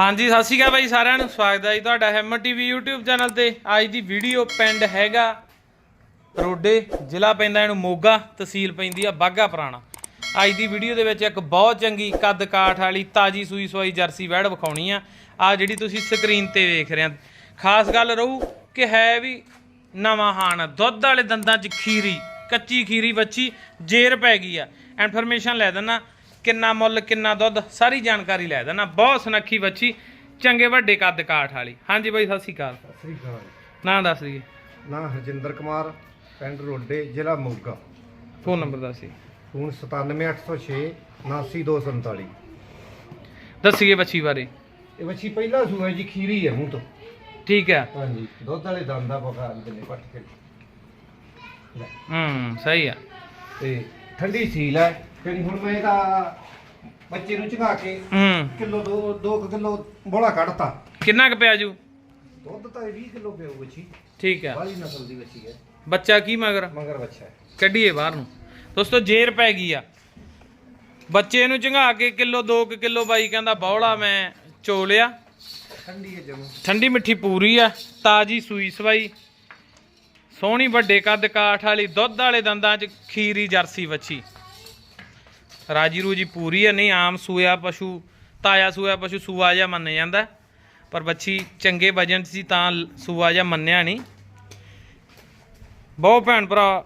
ਹਾਂਜੀ, ਸਤਿ ਸ਼੍ਰੀ ਅਕਾਲ ਬਾਈ ਸਾਰਿਆਂ ਨੂੰ। ਸਵਾਗਤ ਹੈ ਜੀ ਤੁਹਾਡਾ ਹੈਮਰ ਟੀਵੀ YouTube ਚੈਨਲ ਤੇ। ਅੱਜ ਦੀ ਵੀਡੀਓ ਪਿੰਡ ਹੈਗਾ ਰੋਡੇ, ਜ਼ਿਲ੍ਹਾ ਪੈਂਦਾ ਇਹਨੂੰ ਮੋਗਾ, ਤਹਿਸੀਲ ਪੈਂਦੀ ਆ ਬਾਗਾ ਪੁਰਾਣਾ। ਅੱਜ ਦੀ ਵੀਡੀਓ ਦੇ ਵਿੱਚ ਇੱਕ ਬਹੁਤ ਚੰਗੀ ਕੱਦ ਕਾਠ ਵਾਲੀ ਤਾਜੀ ਸੂਈ ਸਵਾਈ ਜਰਸੀ ਵੈੜ ਵਿਖਾਉਣੀ ਆ। ਆ ਜਿਹੜੀ ਤੁਸੀਂ ਸਕਰੀਨ ਤੇ ਵੇਖ ਰਹੇ ਆ। ਖਾਸ ਗੱਲ ਰਹੂ ਕਿ ਹੈ ਵੀ ਨਵਾਂ ਹਾਨ ਦੁੱਧ ਵਾਲੇ ਦੰਦਾਂ 'ਚ ਖੀਰੀ, ਕੱਚੀ ਖੀਰੀ ਬੱਚੀ ਜੇਰ ਪੈ ਗਈ ਆ। ਇਨਫੋਰਮੇਸ਼ਨ ਲੈ ਦੇਣਾ ਕਿੰਨਾ ਮੁੱਲ ਕਿੰਨਾ ਦੁੱਧ ਸਾਰੀ ਜਾਣਕਾਰੀ ਲੈ ਦੇਣਾ ਬਹੁਤ ਸੁਨੱਖੀ ਵੱਛੀ ਚੰਗੇ ਵੱਡੇ ਕੱਦ ਕਾਠ ਵਾਲੀ। ਹਾਂਜੀ ਬਾਈ ਸਤਿ ਸ਼੍ਰੀ ਅਕਾਲ। ਸ੍ਰੀ ਅਕਾਲ। ਨਾਂ ਦੱਸ ਦਈਏ। ਨਾ ਹਰਜਿੰਦਰ ਕੁਮਾਰ ਪਿੰਡ ਰੋਡੇ ਜ਼ਿਲ੍ਹਾ ਮੋਗਾ। ਫੋਨ ਨੰਬਰ ਦੱਸ ਜੀ ਫੋਨ 97806 79247 ਦੱਸੀਏ ਵੱਛੀ ਬਾਰੇ। ਇਹ ਵੱਛੀ ਪਹਿਲਾ ਸੂਆ ਜੀ ਖੀਰੀ ਹੈ ਮੂੰਹ ਤੋਂ। ਠੀਕ ਹੈ। ਹਾਂਜੀ ਦੁੱਧ ਵਾਲੇ ਦੰਦ ਦਾ ਬਖਾਰ ਦਿੰਨੇ ਪੱਟ ਕੇ। ਲੈ, ਹੂੰ ਸਹੀ ਆ। ਤੇ ਠੰਡੀ ਸੀਲ ਹੈ ਜਿਹੜੀ ਹੁਣ ਮੈਂ ਇਹਦਾ ਬੱਚੇ ਨੂੰ ਝਗਾ ਕੇ ਹੂੰ। ਕਿਲੋ 2 2 ਕਿਲੋ ਬੋਲਾ ਕੱਢਤਾ। ਕਿੰਨਾ ਕੁ ਪਿਆ ਜੂ? ਦੁੱਧ ਤਾਂ ਇਹ 20 ਕਿਲੋ ਪਿਓ ਵੱਛੀ ਠੀਕ ਹੈ ਬਾਹਲੀ ਨਸਲ ਦੀ ਵੱਛੀ ਹੈ। ਬੱਚਾ ਕੀ ਮਗਰ? ਮਗਰ ਬੱਚਾ ਹੈ। ਕੱਢੀਏ ਬਾਹਰ ਨੂੰ। ਦੋਸਤੋ ਜੇਰ ਪੈ ਗਈ ਆ। ਬੱਚੇ ਨੂੰ ਚੰਗਾ ਕੇ ਕਿਲੋ 2 ਕਿਲੋ ਬਾਈ ਕਹਿੰਦਾ ਬੌਲਾ ਮੈਂ ਚੋਲਿਆ। ਠੰਡੀ ਹੈ ਜਮੂ। ਠੰਡੀ ਮਿੱਠੀ ਪੂਰੀ ਆ ਤਾਜੀ ਸੂਈ ਸਵਾਈ। ਸੋਹਣੀ ਵੱਡੇ ਕੱਦ ਕਾਠ ਵਾਲੀ ਦੁੱਧ ਵਾਲੇ ਦੰਦਾਂ 'ਚ ਖੀਰੀ ਜਰਸੀ ਵੱਛੀ। ਰਾਜੀ ਰੂਜੀ ਪੂਰੀ ਹੈ, ਨਹੀਂ ਆਮ ਸੂਆ ਪਸ਼ੂ ਤਾਇਆ ਸੂਆ ਪਸ਼ੂ ਸੂਆ ਜਿਹਾ ਮੰਨਿਆ ਜਾਂਦਾ। ਪਰ ਵੱਛੀ ਚੰਗੇ ਵਜਨ 'ਚ ਸੀ ਤਾਂ ਸੂਆ ਜਿਹਾ ਮੰਨਿਆ ਨਹੀਂ। ਬਹੁਤ ਭੈਣ ਭਰਾ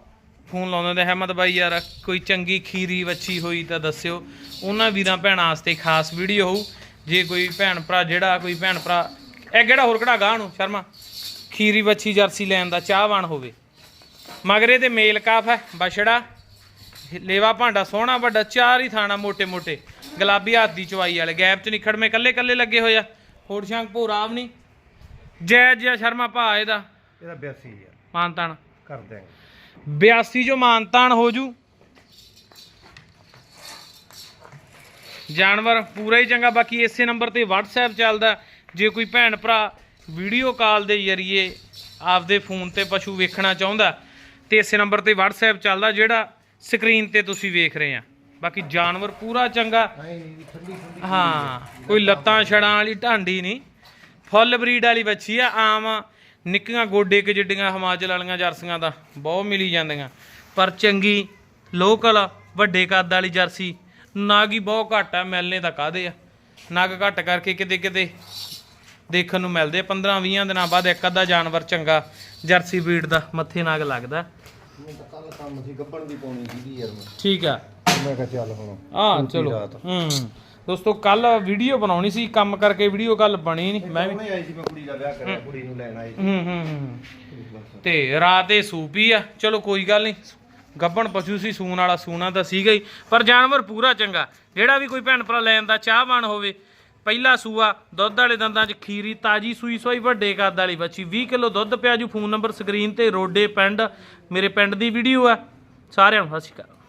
ਫੋਨ ਲਾਉਂਦੇ ਨੇ ਅਹਿਮਦ ਬਾਈ ਯਾਰ, ਕੋਈ ਚੰਗੀ ਖੀਰੀ ਵੱਛੀ ਹੋਈ ਤਾਂ ਦੱਸਿਓ। ਉਹਨਾਂ ਵੀਰਾਂ ਭੈਣਾਂ ਵਾਸਤੇ ਖਾਸ ਵੀਡੀਓ ਹੋਊ। ਜੇ ਕੋਈ ਭੈਣ ਭਰਾ, ਜਿਹੜਾ ਕੋਈ ਭੈਣ ਭਰਾ, ਇਹ ਕਿਹੜਾ ਹੋਰ ਕਿਹੜਾ ਗਾਹ ਨੂੰ, ਸ਼ਰਮਾ? ਖੀਰੀ ਵੱਛੀ ਜਰਸੀ ਲੈਣ ਦਾ ਚਾਹਵਾਨ ਹੋਵੇ। ਮਗਰੇ ਤੇ ਮੇਲ ਕਾਫ ਹੈ, ਬਛੜਾ। ਲੇਵਾ ਭਾਂਡਾ ਸੋਹਣਾ ਵੱਡਾ ਚਾਰ ਹੀ ਥਾਣਾ ਮੋٹے ਮੋٹے ਗੁਲਾਬੀ ਹੱਥ ਦੀ ਚਵਾਈ ਵਾਲੇ ਗੈਪ 'ਚ ਨਿਖੜ ਮੇ ਕੱਲੇ ਕੱਲੇ ਲੱਗੇ ਹੋਏ ਆ। ਹੋਰ ਸ਼ਾਂਕ ਭੋਰਾਵ ਨਹੀਂ ਜੈ ਜੈ ਸ਼ਰਮਾ ਭਾ ਇਹਦਾ। ਇਹਦਾ 82 ਯਾਰ ਮਾਨਤਾਨ। ਕਰ ਦਿਆਂਗੇ। 82 ਜੋ ਮਾਨਤਾਨ ਹੋ ਜੂ। ਜਾਨਵਰ ਪੂਰਾ ਹੀ ਚੰਗਾ ਬਾਕੀ ਇਸੇ ਨੰਬਰ ਤੇ WhatsApp ਚੱਲਦਾ। ਜੇ ਕੋਈ ਭੈਣ ਭਰਾ ਵੀਡੀਓ ਕਾਲ ਦੇ ਜ਼ਰੀਏ ਆਪਦੇ ਫੋਨ ਤੇ ਪਸ਼ੂ ਵੇਖਣਾ ਚਾਹੁੰਦਾ ਤੇ ਇਸੇ ਨੰਬਰ ਤੇ WhatsApp ਚੱਲਦਾ ਜਿਹੜਾ ਸਕਰੀਨ ਤੇ ਤੁਸੀਂ ਵੇਖ ਰਹੇ ਆ। ਬਾਕੀ ਜਾਨਵਰ ਪੂਰਾ ਚੰਗਾ। ਹਾਂ ਕੋਈ ਲੱਤਾਂ ਛੜਾਂ ਵਾਲੀ ਢਾਂਡੀ ਨਹੀਂ। ਫੁੱਲ ਬਰੀਡ ਵਾਲੀ ਬੱਚੀ ਆ ਆਮ ਨਿੱਕੀਆਂ ਗੋਡੇ ਕਿ ਜਿੱਡੀਆਂ ਹਿਮਾਚਲ ਵਾਲੀਆਂ ਜਰਸੀਆਂ ਦਾ ਬਹੁਤ ਮਿਲੀ ਜਾਂਦੀਆਂ। ਪਰ ਚੰਗੀ ਲੋਕਲ ਵੱਡੇ ਕੱਦ ਵਾਲੀ ਜਰਸੀ ਨਗ ਹੀ ਬਹੁਤ ਘੱਟ ਆ ਮਿਲਨੇ ਤਾਂ ਕਾਦੇ ਆ। ਨਗ ਘੱਟ ਕਰਕੇ ਕਿਤੇ ਕਿਤੇ ਦੇਖਣ ਨੂੰ ਮਿਲਦੇ 15 20 ਦਿਨਾਂ ਬਾਅਦ ਇੱਕ ਅੱਧਾ ਜਾਨਵਰ ਚੰਗਾ ਜਰਸੀ ਬਰੀਡ ਦਾ ਮੱਥੇ ਨਗ ਲੱਗਦਾ। ਮੈਨੂੰ ਤਾਂ ਕੱਲ ਕੰਮ ਸੀ ਗੱਬਣ ਦੀ ਪਾਉਣੀ ਸੀਗੀ ਯਾਰ ਮੈਂ। ਠੀਕ ਆ। ਮੈਂ ਕਿਹਾ ਚੱਲ ਹੁਣ ਆ ਚਲੋ। ਰਾਤ। ਹੂੰ। ਦੋਸਤੋ ਕੱਲ ਵੀਡੀਓ ਬਣਾਉਣੀ ਸੀ ਕੰਮ ਕਰਕੇ ਵੀਡੀਓ ਕੱਲ ਬਣੀ ਨਹੀਂ। ਮੈਂ ਵੀ ਆਈ ਸੀ ਮੈਂ ਕੁੜੀ ਦਾ ਵਿਆਹ ਕਰਿਆ ਕੁੜੀ ਨੂੰ ਲੈਣ ਆਈ ਸੀ। ਹੂੰ ਹੂੰ ਹੂੰ। ਬਸ ਤੇ ਰਾਤ ਸੂਪੀ ਆ। ਚਲੋ ਕੋਈ ਗੱਲ ਨਹੀਂ। ਗੱਬਣ ਪਸ਼ੂ ਸੀ ਸੂਣ ਵਾਲਾ ਸੂਣਾ ਤਾਂ ਸੀਗਾ ਹੀ। ਪਰ ਜਾਨਵਰ ਪੂਰਾ ਚੰਗਾ। ਜਿਹੜਾ ਵੀ ਕੋਈ ਭੈਣ ਭਰਾ ਲੈਣ ਦਾ ਚਾਹਵਾਨ ਹੋਵੇ ਪਹਿਲਾ ਸੂਆ ਦੁੱਧ ਵਾਲੇ ਦੰਦਾਂ 'ਚ ਖੀਰੀ, ਤਾਜੀ ਸੂਈ ਸੋਈ, ਵੱਡੇ ਕੱਦ ਵਾਲੀ ਬੱਚੀ 20 ਕਿਲੋ ਦੁੱਧ ਪਿਆ ਜੂ, ਫੋਨ ਨੰਬਰ, ਸਕਰੀਨ ਤੇ, ਰੋਡੇ ਪਿੰਡ, ਮੇਰੇ ਪਿੰਡ ਦੀ ਵੀਡੀਓ ਆ। ਸਾਰਿਆਂ ਨੂੰ ਸਤਿ ਸ਼੍ਰੀ ਅਕਾਲ।